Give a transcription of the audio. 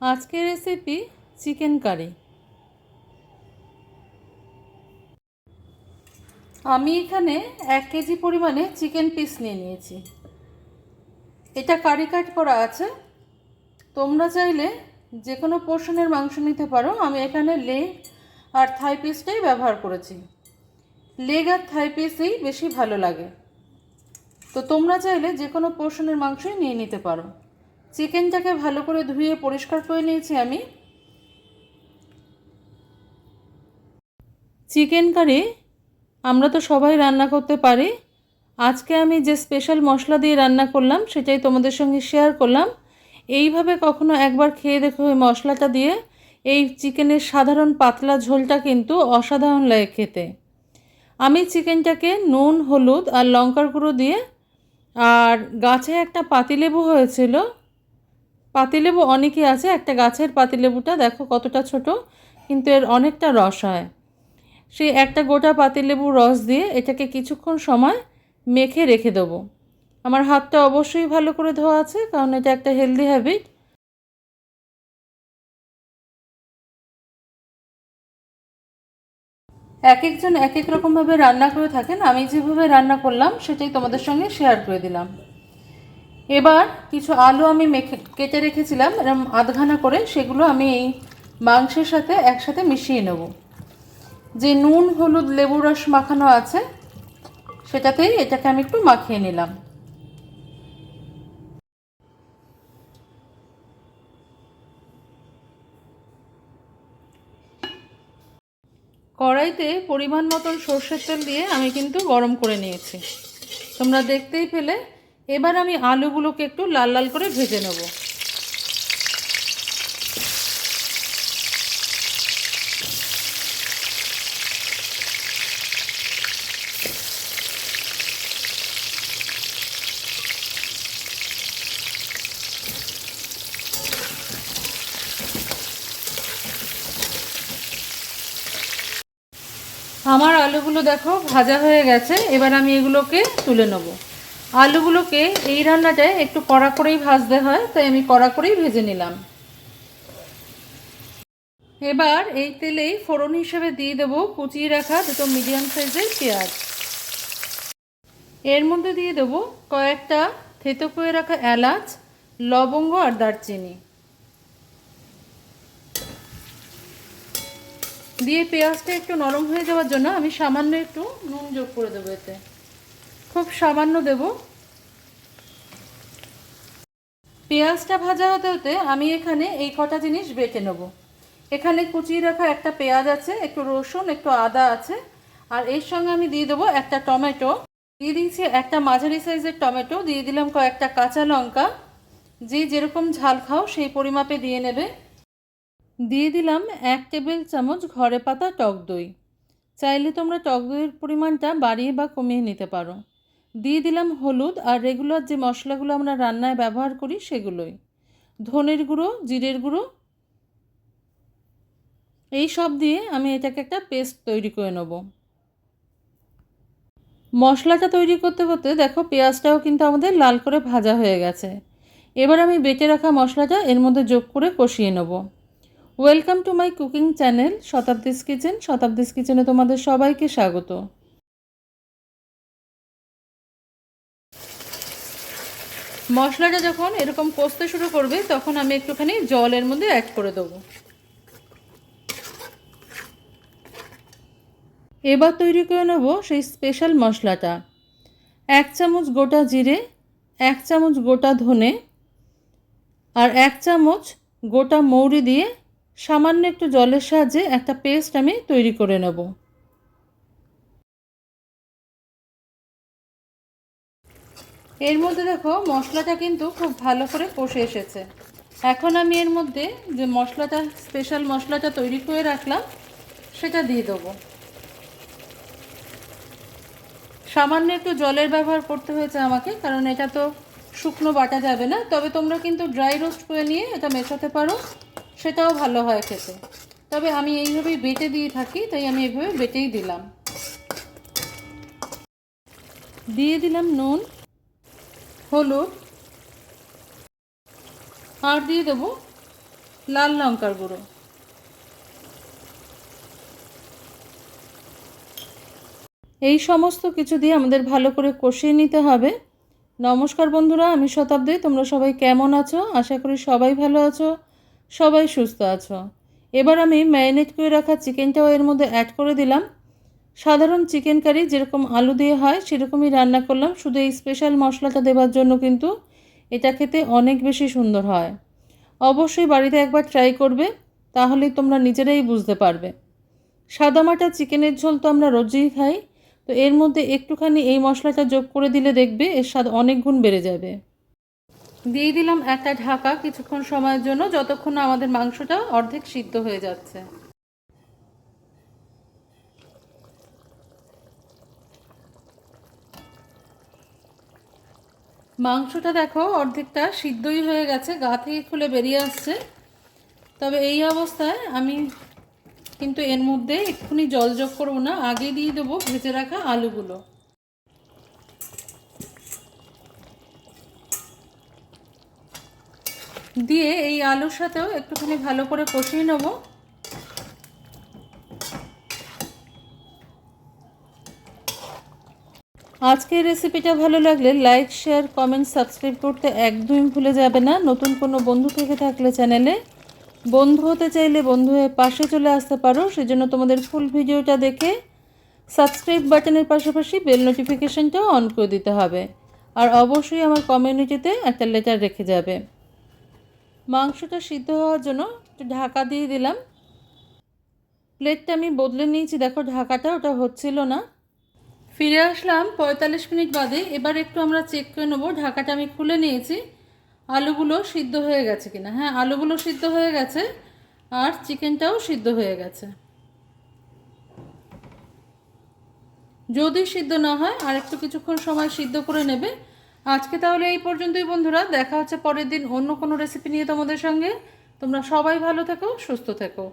আজকের recipe chicken curry আমি এখানে এক কেজি পরিমাণে চিকেন পিস নিয়ে নিয়েছি। এটা কারি কাট করা আছে। তোমরা চাইলে যে কোনো পোর্শনের মাংস নিতে পারো। আমি এখানে লেগ আর থাই পিসটাই ব্যবহার করেছি। লেগ আর থাই পিসই বেশি ভালো লাগে। তো তোমরা চাইলে যে কোনো পোর্শনের মাংসই নিয়ে নিতে পারো। চিকেনটাকে ভালো করে ধুয়ে পরিষ্কার করে নিয়েছি আমি। চিকেন কারি আমরা তো সবাই রান্না করতে পারি। আজকে আমি যে স্পেশাল মশলা দিয়ে রান্না করলাম, সেটাই তোমাদের সঙ্গে শেয়ার করলাম। এইভাবে কখনো একবার খেয়ে দেখো ওই মশলাটা দিয়ে। এই চিকেনের সাধারণ পাতলা ঝোলটা কিন্তু অসাধারণ লাগে খেতে। আমি চিকেনটাকে নুন, হলুদ আর লঙ্কার গুঁড়ো দিয়ে, আর গাছে একটা পাতিলেবু হয়েছিল পাতিলেবু অনেকই আছে, একটা গাছের পাতিলেবুটা দেখো কতটা ছোট, কিন্তু এর অনেকটা রস হয়। সেই একটা গোটা পাতিলেবুর রস দিয়ে এটাকে কিছুক্ষণ সময় মেখে রেখে দেবো। আমার হাতটা অবশ্যই ভালো করে ধোয়া আছে, কারণ এটা একটা হেলদি হ্যাবিট এক একজন এক এক রকমভাবে রান্না করে থাকেন, আমি যেভাবে রান্না করলাম, সেটাই তোমাদের সঙ্গে শেয়ার করে দিলাম। এবার কিছু আলু আমি মেখে, কেটে রেখেছিলাম এরকম আধঘানা করে, সেগুলো আমি এই মাংসের সাথে একসাথে মিশিয়ে নেব। যে নুন, হলুদ, লেবু, রস মাখানো আছে, সেটাতেই এটাকে আমি একটু মাখিয়ে নিলাম। কড়াইতে পরিমাণ মতন সর্ষের তেল দিয়ে আমি কিন্তু গরম করে নিয়েছি। তোমরা দেখতেই পেলে এবার আমি আলুগুলোকে একটু লাল লাল করে ভেজে নেব। আমার আলুগুলো দেখো ভাজা হয়ে গেছে, এবার আমি এগুলোকে তুলে নেব। আলুগুলোকে এই রান্নাটায় একটু কড়া করেই ভাজতে হয়, তাই আমি কড়া করেই ভেজে নিলাম। এবার এই তেলেই ফোড়ন হিসেবে দিয়ে দেবো কুচিয়ে রাখা দুটো মিডিয়াম সাইজের পেঁয়াজ। এর মধ্যে দিয়ে দেবো কয়েকটা থেতো করে রাখা এলাচ, লবঙ্গ আর দারচিনি। দিয়ে পেঁয়াজটা একটু নরম হয়ে যাওয়ার জন্য আমি সামান্য একটু নুন যোগ করে দেবো এতে। খুব সামান্য দেব। পেঁয়াজটা ভাজা হতে হতে আমি এখানে এই কটা জিনিস বেটে নেব। এখানে কুচিয়ে রাখা একটা পেঁয়াজ আছে, একটু রসুন, একটু আদা আছে, আর এর সঙ্গে আমি দিয়ে দেবো একটা টমেটো। দিয়ে দিয়েছি একটা মাঝারি সাইজের টমেটো, দিয়ে দিলাম কয়েকটা কাঁচা লঙ্কা। যে যেরকম ঝাল খাও সেই পরিমাপে দিয়ে নেবে। দিয়ে দিলাম এক টেবিল চামচ ঘরে পাতা টক দই। চাইলে তোমরা টক দইয়ের পরিমাণটা বাড়িয়ে বা কমিয়ে নিতে পারো। দিয়ে দিলাম হলুদ আর রেগুলার যে মশলাগুলো আমরা রান্নায় ব্যবহার করি সেগুলোই। ধনের গুঁড়ো, জিরের গুঁড়ো, এই সব দিয়ে আমি এটাকে একটা পেস্ট তৈরি করে নেব। মশলাটা তৈরি করতে করতে দেখো পেঁয়াজটাও কিন্তু আমাদের লাল করে ভাজা হয়ে গেছে। এবার আমি বেটে রাখা মশলাটা এর মধ্যে যোগ করে কষিয়ে নেব। Welcome to my cooking channel Shatabdi's kitchen Shatabdi's কিচেনে তোমাদের সবাইকে স্বাগত। মশলাটা যখন এরকম কষতে শুরু করবে, তখন আমি একটুখানি জলের মধ্যে অ্যাড করে দেবো। এবার তৈরি করে নেব সেই স্পেশাল মশলাটা। এক চামচ গোটা জিরে, এক চামচ গোটা ধনে, আর এক চামচ গোটা মৌরি দিয়ে সামান্য একটু জলের সাহায্যে একটা পেস্ট আমি তৈরি করে নেব। এর মধ্যে দেখো মশলাটা কিন্তু খুব ভালো করে কষে এসেছে। এখন আমি এর মধ্যে যে মশলাটা স্পেশাল মশলাটা তৈরি করে রাখলাম, সেটা দিয়ে দেবো। সামান্য একটু জলের ব্যবহার করতে হয়েছে আমাকে, কারণ এটা তো শুকনো বাটা যাবে না। তবে তোমরা কিন্তু ড্রাই রোস্ট করে নিয়ে এটা মেশাতে পারো, সেটাও ভালো হয় খেতে। তবে আমি এইভাবেই বেটে দিয়ে থাকি, তাই আমি এইভাবে বেটেই দিলাম। দিয়ে দিলাম নুন। হলুদ, আর দিয়ে দেবো লাল লঙ্কার গুঁড়ো। এই সমস্ত কিছু দিয়ে আমাদের ভালো করে কষিয়ে নিতে হবে। নমস্কার বন্ধুরা, আমি শতাব্দী, তোমরা সবাই কেমন আছো? আশা করি সবাই ভালো আছো, সবাই সুস্থ আছো। এবার আমি ম্যারিনেট করে রাখা চিকেনটাও এর মধ্যে অ্যাড করে দিলাম। সাধারণ চিকেন কারি যেরকম আলু দিয়ে হয়, সেরকমই রান্না করলাম। শুধু এই স্পেশাল মশলাটা দেওয়ার জন্য কিন্তু এটা খেতে অনেক বেশি সুন্দর হয়। অবশ্যই বাড়িতে একবার ট্রাই করবে তাহলেই তোমরা নিজেরাই বুঝতে পারবে। সাদামাটা চিকেনের ঝোল তো আমরা রোজই খাই, তো এর মধ্যে একটুখানি এই মশলাটা যোগ করে দিলে দেখবে এর স্বাদ অনেক গুণ বেড়ে যাবে। দিয়ে দিলাম একটা ঢাকা কিছুক্ষণ সময়ের জন্য, যতক্ষণ আমাদের মাংসটা অর্ধেক সিদ্ধ হয়ে যাচ্ছে। মাংসটা দেখো, অর্ধেকটা সিদ্ধই হয়ে গেছে, গা থেকে খুলে বেরিয়ে আসছে। তবে এই অবস্থায় আমি কিন্তু এর মধ্যে এক্ষুনি জল যোগ করব না, আগে দিয়ে দেবো ভেজে রাখা আলুগুলো। দিয়ে এই আলুর সাথেও একটুখানি ভালো করে কষিয়ে নেব। আজকের রেসিপিটা ভালো লাগলে লাইক শেয়ার কমেন্ট সাবস্ক্রাইব করতে একদমই ভুলে যাবে না। নতুন কোনো বন্ধু থেকে থাকলে চ্যানেলে বন্ধু হতে চাইলে বন্ধু হয়ে পাশে চলে আসতে পারো। সেজন্য তোমাদের ফুল ভিডিওটা দেখে সাবস্ক্রাইব বাটনের পাশাপাশি বেল নোটিফিকেশানটাও অন করে দিতে হবে। আর অবশ্যই আমার কমিউনিটিতে একটা লেটার রেখে যাবে। মাংসটা সিদ্ধ হওয়ার জন্য একটু ঢাকা দিয়ে দিলাম। প্লেটটা আমি বদলে নিয়েছি। দেখো ঢাকাটা, ওটা হচ্ছিল না। ফিরে আসলাম পঁয়তাল্লিশ মিনিট বাদে। এবার একটু আমরা চেক করে নেব, ঢাকাটা আমি খুলে নিয়েছি। আলুগুলো সিদ্ধ হয়ে গেছে কিনা। হ্যাঁ আলুগুলো সিদ্ধ হয়ে গেছে আর চিকেনটাও সিদ্ধ হয়ে গেছে। যদি সিদ্ধ না হয়, আর একটু কিছুক্ষণ সময় সিদ্ধ করে নেবে। আজকে তাহলে এই পর্যন্তই বন্ধুরা। দেখা হচ্ছে পরের দিন অন্য কোনো রেসিপি নিয়ে তোমাদের সঙ্গে। তোমরা সবাই ভালো থেকো, সুস্থ থেকো।